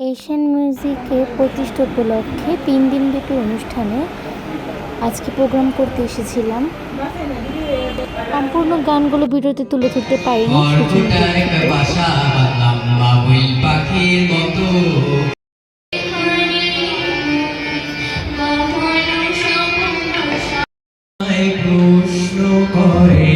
Asian মিউজিকে প্রতিষ্ঠা উপলক্ষে তিন দিনব্যাপী অনুষ্ঠানে আজকে প্রোগ্রাম করতে এসেছিলাম। সম্পূর্ণ গানগুলো ভিডিওতে তুলে ধরতে পারিনি সুযোগ মরুটারে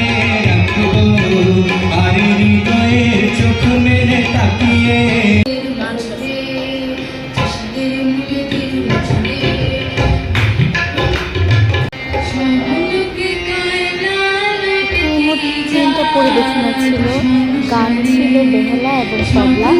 পরিবেশনা ছিল। গান ছিল বেহালা এবং তবলা।